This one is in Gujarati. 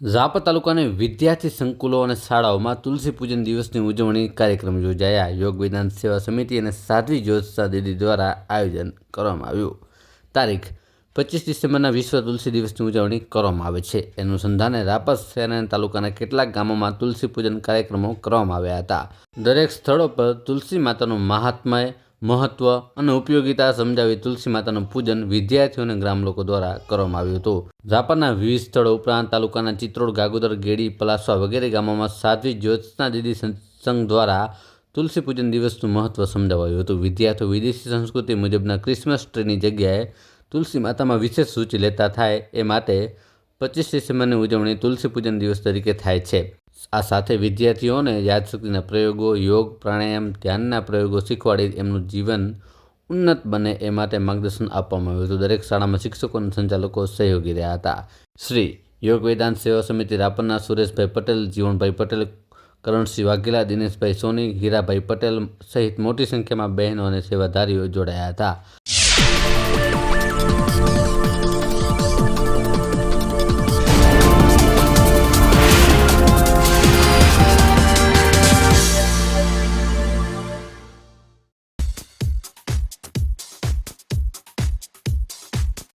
ઝાપા તાલુકાની વિદ્યાર્થી સંકુલો અને શાળાઓમાં તુલસી પૂજન દિવસની ઉજવણી કાર્યક્રમ યોજાયા. યોગ વિધાન સેવા સમિતિ અને સાધ્વી જ્યોત્સા દીદી દ્વારા આયોજન કરવામાં આવ્યું. તારીખ પચીસ ડિસેમ્બરના વિશ્વ તુલસી દિવસની ઉજવણી કરવામાં આવે છે. એનું અનુસંધાને રાપર શહેર અને તાલુકાના કેટલાક ગામોમાં તુલસી પૂજન કાર્યક્રમો કરવામાં આવ્યા હતા. દરેક સ્થળો પર તુલસી માતાનું મહાત્મય મહત્વ અને ઉપયોગિતા સમજાવી તુલસી માતાનું પૂજન વિદ્યાર્થીઓ અને ગ્રામ લોકો દ્વારા કરવામાં આવ્યું હતું. રાપરના વિવિધ સ્થળો ઉપરાંત તાલુકાના ચિત્રોડ, ગાગોદર, ગેડી, પલાસવા વગેરે ગામોમાં સાધ્વી જ્યોત્સના દીદી સંઘ દ્વારા તુલસી પૂજન દિવસનું મહત્વ સમજાવાયું હતું. વિદ્યાર્થીઓ વિદેશી સંસ્કૃતિ મુજબના ક્રિસમસ ટ્રીની જગ્યાએ તુલસી માતામાં વિશેષ સૂચિ લેતા થાય એ માટે પચીસ ડિસેમ્બરની ઉજવણી તુલસી પૂજન દિવસ તરીકે થાય છે. આ સાથે વિદ્યાર્થીઓને યાદશક્તિના પ્રયોગો, યોગ, પ્રાણાયામ, ધ્યાનના પ્રયોગો શીખવાડી એમનું જીવન ઉન્નત બને એ માટે માર્ગદર્શન આપવામાં આવ્યું હતું. દરેક શાળામાં શિક્ષકો અને સંચાલકો સહયોગી રહ્યા હતા. શ્રી યોગ વેદાંત સેવા સમિતિ રાપરના સુરેશભાઈ પટેલ જીવણભાઈ પટેલ, કરણસિંહ વાઘેલા, દિનેશભાઈ સોની, હીરાભાઈ પટેલ સહિત મોટી સંખ્યામાં બહેનો અને સેવાધારીઓ જોડાયા હતા.